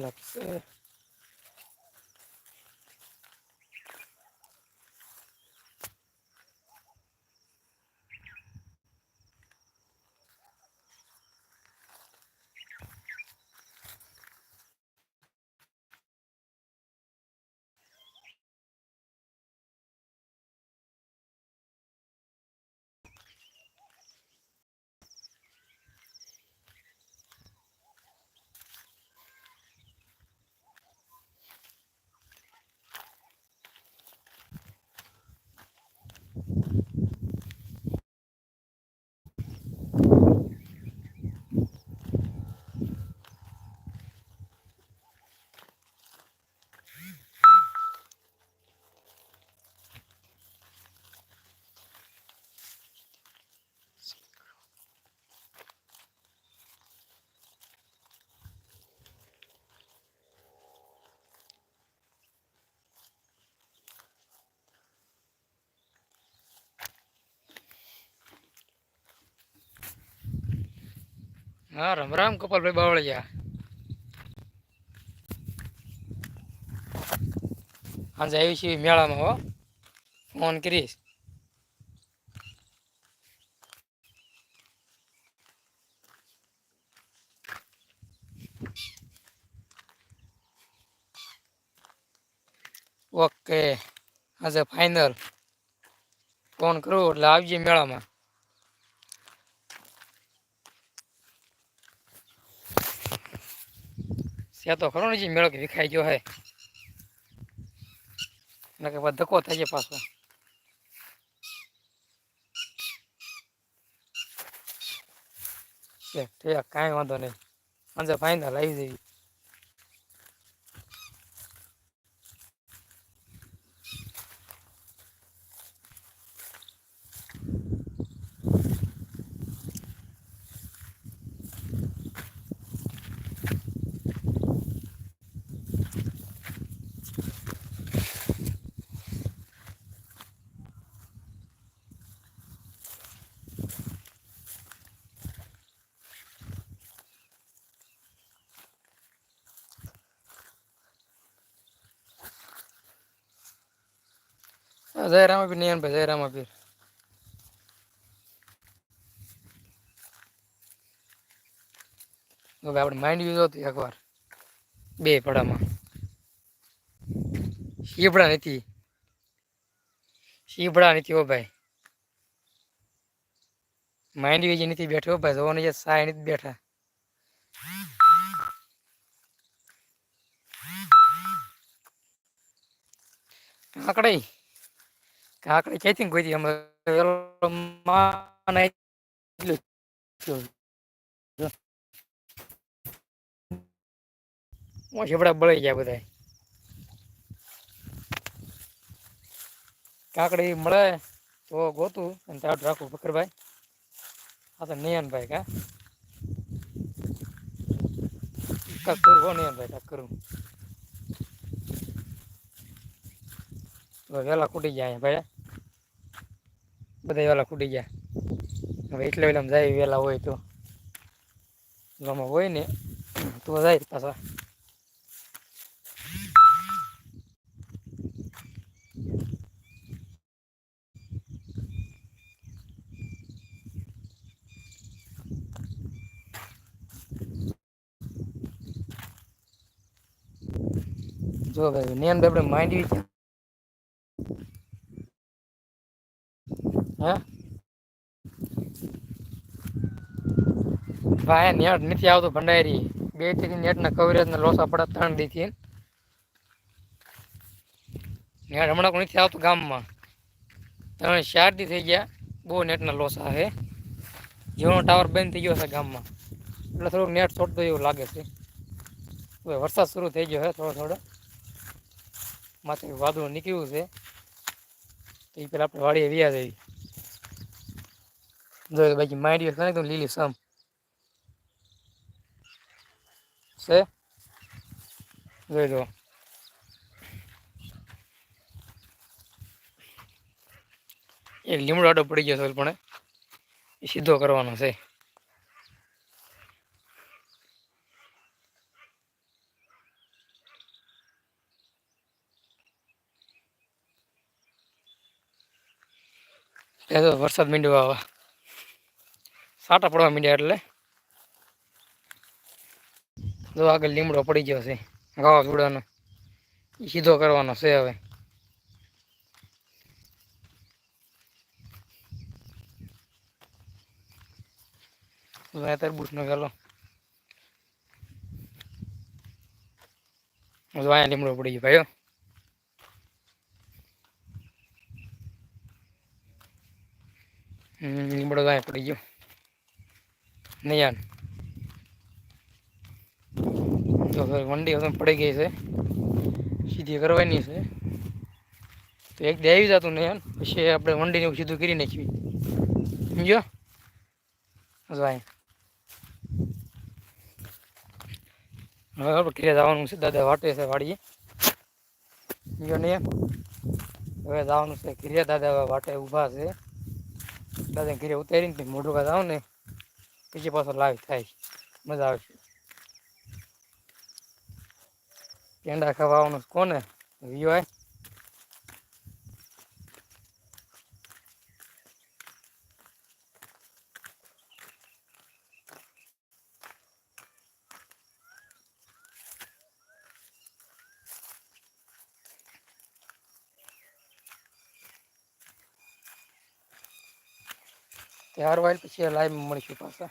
หลับเสือ હા, રામ રામ કપાલભાઈ બાવળિયા. આજે આવી છીએ મેળામાં હો. ફોન કરીશ. ઓકે, આજે ફાઇનલ ફોન કરું એટલે આવજે મેળામાં. છે તો ખરો ને જે મેળો કે વિખાઈ ગયો હે. એટલે કે ધક્કો થાય છે પાછો. કાંઈ વાંધો નહીં. આજે ફાઈનલ આવી જવી જય રામાપીર નિયનભાઈ જય રામાપીર. હવે આપણે માઇન્ડ યુઝ હતું એકવાર. બે પડામાં. શીપડા નથી. શીપડા નથી હો ભાઈ. માઇન્ડ યુઝ નથી બેઠો ભાઈ ભાઈ છે સાય નથી બેઠા. કાકડી કાકડી કોઈ દી અમે માં શીપડા બળી ગયા બધા કાકડી મળે તો ગોતું અને તાટ રાખું ફકરભાઈ આ તો નયનભાઈ કા કાક કરું હો નયનભાઈ કાક કરું વેલા કૂટી અહીંયા ભાઈ બધા વેલા ખૂટી ગયા. હવે એટલે વેલા જાય વહેલા હોય તો. ગામમાં હોય ને, તો જાય પાછા. જો ભાઈ, નેન આપણે માંડવી હે? ભાઈ નેટ નથી આવતો ભંડારી. બેથી નેટના કવરેજ ને લોસા પડે ત્રણ દીથી નેટ હમણાં કોઈ નથી આવતું ગામમાં. ત્રણ ચાર થઈ ગયા, બહુ નેટના લોસ આવે જીવનો ટાવર બંધ થઈ ગયો છે ગામમાં. એટલે થોડુંક નેટ છોડતો એવું લાગે છે. હવે વરસાદ શરૂ થઈ ગયો છે થોડો થોડો. માથે વાદળું નીકળ્યું છે. તો એ પેલા આપણે વાડીએ વ્યા જઈએ. જોઈ બાકી મારી ખરે તો લીલી સમ છે જોઈ દો એક લીમડો આડો પડી ગયો છે પણ એ સીધો કરવાનો છે વરસાદ મીંડવા આવા સાટા પડવા માંડ્યા એટલે. જો આગળ લીમડો પડી ગયો છે, વાવાઝોડાનો. ઈ સીધો કરવાનો છે હવે. તરબૂચનો ગાલો. જો અહીંયા લીમડો પડી ગયો ભાઈઓ લીમડો અહીંયા પડી ગયો. નહીં યાર તો હવે વંડી હવે પડી ગઈ છે સીધી કરવાની છે તો એક દે આવી જતું નહીં યાર પછી આપણે વંડીને એવું સીધું કરી નાખવી સમજો જો અહીંયા હવે આપણે ઘરે જવાનું છે દાદા વાટે છે વાડીએ સમજો નહીં યાર હવે જવાનું છે ઘરે દાદા વાટે ઊભા છે દાદા ઘરે ઉતારીને પછી મોઢું કા જાવ ને પછી પાછો લાઈવ થાય. મજા આવશે કેંડા ખાવા આવવાનું છે કોને? વિવાય ત્યાર પછી લાઈવ મળીશું પાછા.